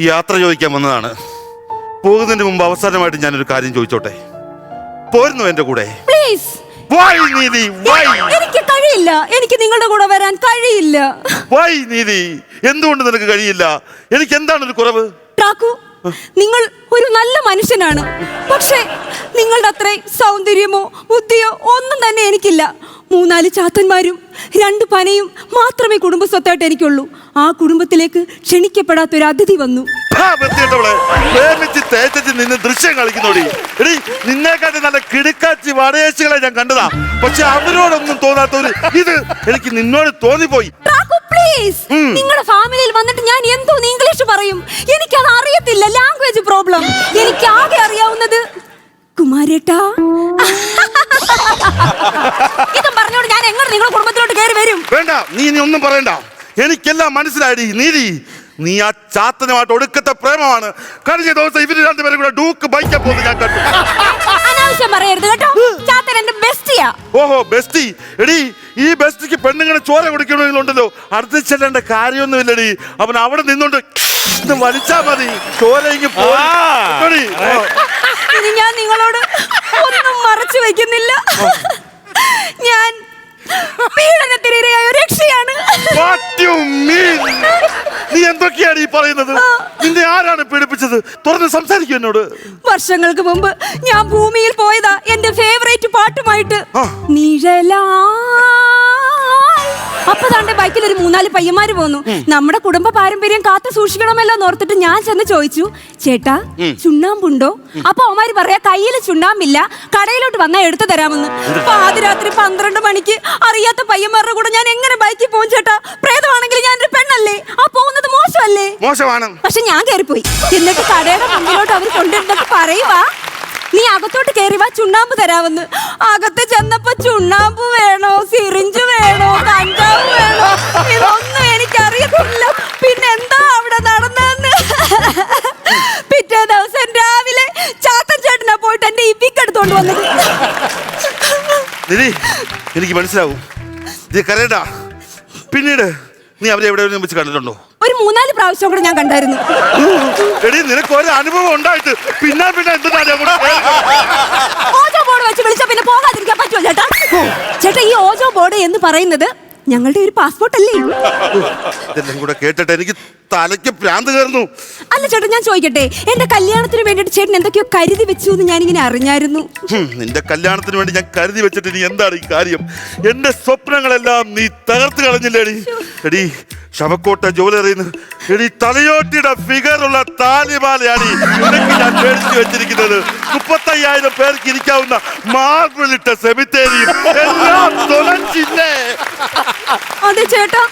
ഈ യാത്ര ചോദിക്കാൻ വന്നതാണ്. പോകുന്നതിന് മുമ്പ് അവസാനമായിട്ട് ഞാനൊരു കാര്യം ചോദിച്ചോട്ടെ? പോരുന്നു എന്റെ കൂടെ? പ്ലീസ് വൈ നീതി? വൈ എനിക്ക് കഴിയില്ല. എനിക്ക് നിങ്ങളുടെ കൂടെ വരാൻ കഴിയില്ല. വൈ നീതി? എന്തുകൊണ്ട് നിനക്ക് കഴിയില്ല? എനിക്ക് എന്താണ് ഒരു കുറവ്? ട്രാക്കു. നിങ്ങൾ ഒരു നല്ല മനുഷ്യനാണ്. പക്ഷേ നിങ്ങളുടെ അത്രയും സൗന്ദര്യമോ ബുദ്ധിയോ ഒന്നും തന്നെ എനിക്കില്ല. മൂന്നാൽ ചാത്തന്മാരും രണ്ട് പനയും മാത്രമേ കുടുംബസ്വത്തായിട്ട് എനിക്കുള്ളൂ. ആ കുടുംബത്തിലേക്ക് ക്ഷണിക്കപ്പെടാത്ത ഒരു അതിഥി വന്നു. നിന്ന് ദൃശ്യം കളിക്കുന്നോടി എടി നിന്നെക്കാട്ടി നല്ല കിടുക്കാച്ചി വടയേശികളെ ഞാൻ കണ്ടതാ. പക്ഷെ അവരോടൊന്നും തോന്നാത്ത ഒരു ഇത് എനിക്ക് നിന്നോട് തോന്നിപ്പോയി. പ്ലീസ് നിങ്ങളുടെ ഫാമിലിയിൽ വന്നിട്ട് ഞാൻ എന്തോ ഇംഗ്ലീഷ് പറയും. എനിക്കത് അറിയത്തില്ല ലാംഗ്വേജ് പ്രോബ്ലം എനിക്ക് ആകെ അറിയാവുന്നത് കുമാരേട്ടാ. ഇതും പറഞ്ഞോണ്ട് ഞാൻ എങ്ങനെ നിങ്ങളുടെ കുടുംബത്തിലോട്ട് കയറി വരും? വേണ്ട നീ ഇനി ഒന്നും പറയണ്ട. എനിക്കെല്ലാം മനസ്സിലായി. നീതി നീ ആ ചാത്തനുമായിട്ട് ഒടുക്കത്തെ പ്രേമമാണ്. കഴിഞ്ഞ ദിവസം ഇവർ രണ്ടുപേരും കൂടെ ഡൂക്ക് ബൈക്കാൻ പോകുന്നത് ഞാൻ കണ്ടു. അനാവശ്യം പറയരുത് കേട്ടോ. ചാത്തൻ എന്റെ ബെസ്റ്റിയാ ഓഹോ ബെസ്റ്റി എടി ഈ ബെസ്റ്റിക്ക് പെണ്ണുങ്ങളെ ചോര കുടിക്കണമെങ്കിലുണ്ടല്ലോ അടുത്ത് ചെല്ലേണ്ട കാര്യമൊന്നുമില്ലടി. അവൻ അവിടെ നിന്നുകൊണ്ട് വലിച്ചാ മതി. ചോര ഇങ്ങ് പോയി. ഇനി ഞാൻ നിങ്ങളോട് ഒന്നും മറച്ചു വെക്കുന്നില്ല. ഞാൻ പീഡനത്തിനിരയായ ഒരു രക്ഷയാണ്? നീ എന്തൊക്കെയാണ് ഈ പറയുന്നത്? നിന്നെ ആരാണ് പീഡിപ്പിച്ചത്? തുറന്ന് സംസാരിക്കും എന്നോട്. വർഷങ്ങൾക്ക് മുമ്പ് ഞാൻ ഭൂമിയിൽ പോയതാ എന്റെ ഫേവറേറ്റ് പാട്ടുമായിട്ട്. അപ്പൊ താണ്ടെ ബൈക്കിൽ ഒരു മൂന്നാൽ പയ്യന്മാര് പോന്നു. നമ്മുടെ കുടുംബ പാരമ്പര്യം കാത്തു സൂക്ഷിക്കണമല്ലോ ഓർത്തിട്ട് ഞാൻ ചെന്ന് ചോദിച്ചു ചേട്ടാ ചുണ്ണാമ്പുണ്ടോ? അപ്പൊ അവന്മാര് പറയാ കയ്യിൽ ചുണ്ണാമ്പില്ല കടയിലോട്ട് വന്നാ എടുത്തു തരാമെന്ന്. പാതിരാത്രി പന്ത്രണ്ട് മണിക്ക് അറിയാത്ത പയ്യന്മാരുടെ കൂടെ ഞാൻ എങ്ങനെ ബൈക്കിൽ പോകും ചേട്ടാ പ്രേതമാണെങ്കിൽ ഞാൻ ഒരു പെണ്ണല്ലേ ആ പോകുന്നത് മോശമല്ലേ മോശമാണ്. പക്ഷെ ഞാൻ കയറിപ്പോയി. എന്നിട്ട് കടയുടെ മുന്നിലോട്ട് അവർ കൊണ്ടിരുന്നപ്പോ പറയുവാ. നീ അകത്തോട്ട് കയറി വാ ചുണ്ണാമ്പ് തരാമെന്ന്. അകത്ത് ചെന്നപ്പോ ചുണ്ണാമ്പ് വേണോ സിറിഞ്ച് വേണോ കഞ്ചാവ് വേണോ ഇതൊന്നും എനിക്കറിയത്തില്ല. പിന്നെ എന്താ അവിടെ നടന്നെന്ന് പിറ്റേ ദിവസം രാവിലെ ചാത്തൻ ചേട്ടനാ പോയിട്ട് എന്റെ ഇപ്പിക്കെടുത്തോണ്ട് വന്നത്. എനിക്ക് മനസ്സിലാവും. ഇത് പിന്നീട് നീ അവരെ എവിടെ വെച്ച് കണ്ടിട്ടുണ്ടോ? ഒരു മൂന്നാൽ പ്രാവശ്യം കൂടെ ഞാൻ കണ്ടായിരുന്നു. എടി നിനക്ക് ഒരു അനുഭവം ഉണ്ടായിട്ട് പിന്നെ പിന്നെ ഓജോ ബോർഡ് വെച്ച് വിളിച്ചാ പിന്നെ പോകാതിരിക്കാൻ പറ്റുമോ ചേട്ടാ. ചേട്ടാ ഈ ഓജോ ബോർഡ് എന്ന് പറയുന്നത് ഞങ്ങളുടെ ഒരു പാസ്പോർട്ട് അല്ലേ ഇതെല്ലാം കൂടെ കേട്ടിട്ട് എനിക്ക് തലയ്ക്ക് ഭ്രാന്ത് കയറുന്നു. അല്ല ചേട്ടാ ഞാൻ ചോദിക്കട്ടെ എന്റെ കല്യാണത്തിന് വേണ്ടിയിട്ട് ചേട്ടൻ എന്തൊക്കെയോ കരുതി വെച്ചു എന്ന് ഇങ്ങനെ അറിഞ്ഞായിരുന്നു. ഹും, നിന്റെ കല്യാണത്തിന് വേണ്ടി ഞാൻ കരുതി വെച്ചിട്ട് ഇനി എന്താണ് ഈ കാര്യം? എന്റെ സ്വപ്നങ്ങളെല്ലാം നീ തകർത്ത് കളഞ്ഞില്ലേടി എടി? ശവക്കോട്ട ജോലറിയുന്നു എടി തലയോട്ടിയുടെ ഫിഗറുള്ള താലിമാലയാണ് ഈ നിനക്ക് ഞാൻ മേടിച്ചു വെച്ചിരിക്കുന്നത്. മുപ്പത്തയ്യായിരം പേർക്ക് ഇരിക്കാവുന്ന മാർബിളിട്ട സെമിത്തേരിയും എല്ലാം തുളച്ചില്ലേ? അതെ ചേട്ടാ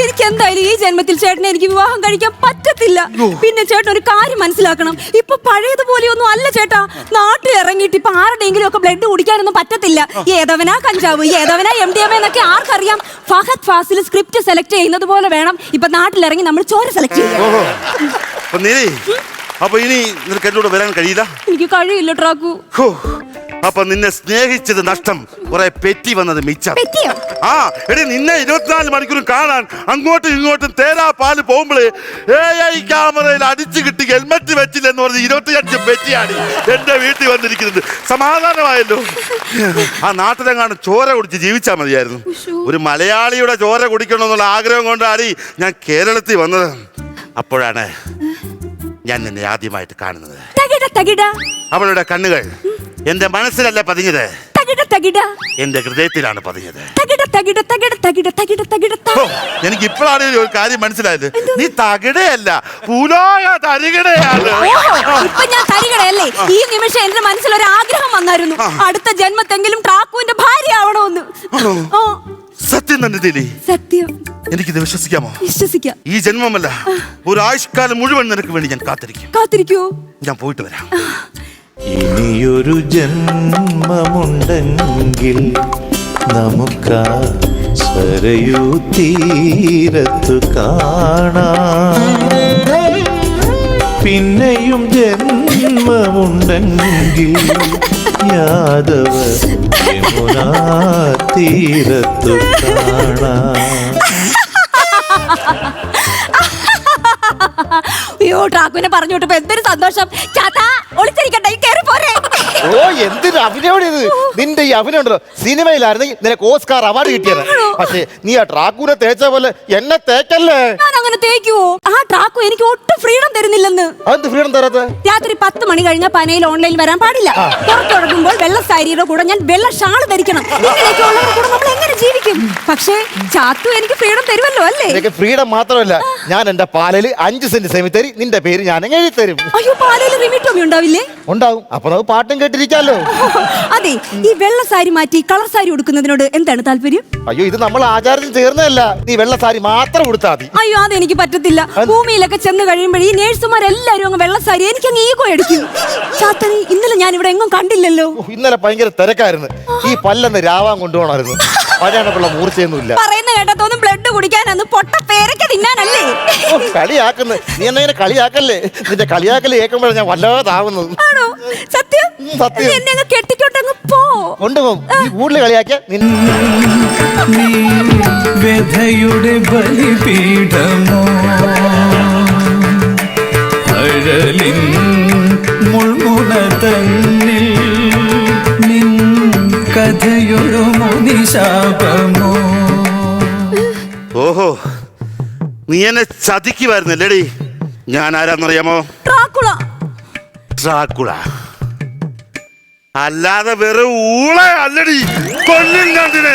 എനിക്ക് എന്തായാലും ഈ ജന്മത്തിൽ ചേട്ടനെ എനിക്ക് വിവാഹം കഴിക്കാൻ പറ്റത്തില്ല. പിന്നെ ചേട്ടൻ ഒരു കാര്യം മനസ്സിലാക്കണം. ഇപ്പൊ പഴയതുപോലെയൊന്നും അല്ല ചേട്ടാ. നാട്ടിൽ ഇറങ്ങിയിട്ട് ഇപ്പൊ ആരുടെയെങ്കിലും ഒക്കെ ബ്ലഡ് കുടിക്കാനൊന്നും പറ്റത്തില്ല. ഏതവനാ കഞ്ചാവ് ഏതവനാ എം ഡി എം എന്നൊക്കെ ആർക്കറിയാം. ഫഹദ് ഫാസിൽ സ്ക്രിപ്റ്റ് സെലക്ട് ചെയ്യുന്നത് പോലെ വേണം. ഇപ്പൊ നാട്ടിലിറങ്ങി നമ്മൾ ചോര സെലക്ട് ചെയ്യാം അപ്പൊ ഇനി നിനക്ക് എന്നോട് വരാൻ കഴിയില്ല? എനിക്ക് കഴിയില്ല ട്രാക്കു. ഹോ, അപ്പൊ നിന്നെ സ്നേഹിച്ചത് നഷ്ടം. കുറെ പെറ്റി വന്നത് മിച്ചം. പറ്റിയോ? ആ എടി നിന്നെ ഇരുപത്തിനാല് മണിക്കൂർ കാണാൻ അങ്ങോട്ടും ഇങ്ങോട്ടും തേരാ പാൽ പോകുമ്പോഴേ ഏ ഐ ക്യാമറയിൽ അടിച്ചു കിട്ടി ഹെൽമെറ്റ് വെച്ചില്ല എന്ന് പറഞ്ഞ് ഇരുപത്തിയഞ്ച് പെറ്റിയാണ് എന്റെ വീട്ടിൽ വന്നിരിക്കുന്നത്. സമാധാനമായല്ലോ. ആ നാട്ടിലെങ്ങാണ്ട് ചോര കുടിച്ച് ജീവിച്ചാൽ മതിയായിരുന്നു. ഒരു മലയാളിയുടെ ചോര കുടിക്കണമെന്നുള്ള ആഗ്രഹം കൊണ്ടാണ് ഞാൻ കേരളത്തിൽ വന്നത്. അപ്പോഴാണ് ഞാൻ നിന്നെ ആദ്യമായിട്ട് കാണുന്നത്. തകിട തകിട. അവളുടെ കണ്ണുകൾ എന്റെ മനസ്സിലല്ല പതിഞ്ഞത്. തകിട തകിട. എന്റെ ഹൃദയത്തിലാണ് പതിഞ്ഞത്. തകിട തകിട തകിട തകിട തകിട തകിട ത- ഓ, എനിക്ക് ഇപ്പോഴാണ് ഒരു കാര്യം മനസ്സിലായത്. നീ തകിടയല്ല പൂലോയ തരികിടയാണ്. ഓഹോ, ഇപ്പൊ ഞാൻ തരികടയല്ലേ? ഈ നിമിഷം എന്റെ മനസ്സിൽ ഒരു ആഗ്രഹം വന്നായിരുന്നു അടുത്ത ജന്മത്തെങ്കിലും ട്രാക്കുവിന്റെ ഭാര്യ ആവണമെന്ന്. ഓ സത്യം തന്നെ ദിലി. സത്യം. എനിക്കിത് വിശ്വസിക്കാമോ? വിശ്വസിക്കാം. ഈ ജന്മമല്ല ഒരു ആയുഷ്കാലം മുഴുവൻ നിനക്ക് വേണ്ടി ഞാൻ കാത്തിരിക്കും. കാത്തിരിക്കോ ഞാൻ പോയിട്ട് വരാം. ഇനിയൊരു ജന്മമുണ്ടെങ്കിൽ നമുക്കാ സരയൂ തീരത്തു കാണാം. പിന്നെയും ജന്മമുണ്ടെങ്കിൽ യാദവ യമുനാ തീരത്തു കാണാം. അയ്യോ ട്രാക്കുവിനെ പറഞ്ഞു വിട്ടപ്പോ എന്തൊരു സന്തോഷം. ചാത്താ ഒളിച്ചിരിക്കട്ടെ ഈ കേറി പോരെ ഓ എന്തൊരു അഭിനയം ഇത് നിന്റെ ഈ അഭിനയം ഉണ്ടല്ലോ. സിനിമയിലായിരുന്നെങ്കിൽ നിനക്ക് ഓസ്കാർ അവാർഡ് കിട്ടിയത്. പക്ഷേ നീ ആ ട്രാക്കൂനെ തേച്ച പോലെ എന്നെ തേക്കല്ലേ? ഞാൻ അങ്ങനെ തേക്കുവോ? ആ ട്രാക്കു എനിക്ക് ഒട്ടും ഫ്രീഡം തരുന്നില്ലെന്ന്. ഫ്രീഡം തരാത്ത? രാത്രി പത്ത് മണി കഴിഞ്ഞ പനയിൽ ഓൺലൈൻ വരാൻ പാടില്ല. പുറത്തുടങ്ങുമ്പോൾ വെള്ള സാരിയുടെ കൂടെ ഞാൻ വെള്ള ഷാൾ ധരിക്കണം. ഇങ്ങനെയൊക്കെ ഉള്ളവരുടെ കൂടെ നമ്മൾ എങ്ങനെ ജീവിക്കും? പക്ഷേ ചാത്തു എനിക്ക് ഫ്രീഡം തരുമല്ലോ അല്ലേ? നിനക്ക് ഫ്രീഡം മാത്രമല്ല ഞാൻ എന്റെ പാലയിൽ അഞ്ച് സെന്റ് സെമിത്തരി നിന്റെ പേര് ഞാൻ എഴുതി തരും. അയ്യോ പാലയിൽ റിമിറ്റോമി ഉണ്ടാവില്ലേ? ഉണ്ടാവും. അപ്പൊ നമുക്ക് പാട്ടും കേട്ടിരിക്കാലോ? അതെ ഈ വെള്ള സാരി മാറ്റി കളർ സാരി ഉടുക്കുന്നതിനോട് എന്താണ് താല്പര്യം? അയ്യോ ഇത് നമ്മൾ ആചാരത്തിൽ ചേർന്നതല്ല. നീ വെള്ള സാരി മാത്രം കൊടുത്താൽ മതി. അയ്യോ അതെനിക്ക് പറ്റത്തില്ല. ഭൂമിയിലൊക്കെ ചെന്ന് കഴിയുമ്പോൾ ഈ നേഴ്സുമാരെല്ലാരും അങ്ങ് വെള്ള സാരി എനിക്ക് അങ്ങ് ഈഗോ അടിക്കും ചാത്തനി ഇന്നലെ ഞാൻ ഇവിടെ എങ്ങും കണ്ടില്ലല്ലോ. ഓ, ഇന്നലെ ഭയങ്കര തിരക്കായിരുന്നു. ഈ പല്ലെന്ന് രാവാൻ കൊണ്ടുപോകണമായിരുന്നു. പഴയണപ്പുള്ള മൂർച്ചയൊന്നുമില്ല. പറയുന്ന കേട്ടതൊന്നും ബ്ലഡ് കുടിക്കാനൊന്നും പൊട്ട പേരൊക്കെ തിന്നാനല്ലേ? ഓ, കളിയാക്കുന്നു. നീ എന്നെ ഇങ്ങനെ കളിയാക്കല്ലേ? നിന്റെ കളിയാക്കൽ കേൾക്കുമ്പോഴാണ് ഞാൻ വല്ലാതാവുന്നത് ആണോ? സത്യം? ഉം, സത്യം. നീ എന്നെ അങ്ങ് കെട്ടിക്കോട്ടങ്ങ് പോ. കൊണ്ടുപോകും നീ കൂടുതൽ കളിയാക്കിയ നീ വ്യഥയുടെ ബലിപീഠമോ? അഴലിൻ മുൾമുന തന്നിൽ നിൻ കഥയൊരു മുനിശാപമോ? നീ എന്നെ ചതിക്കുമായിരുന്നില്ലേടി ഞാൻ ആരാന്നറിയാമോ? ട്രാക്കുള. ഡ്രാക്കുള അല്ലാതെ വെറും ഊള അല്ലടി. കൊല്ലും കണ്ടിനെ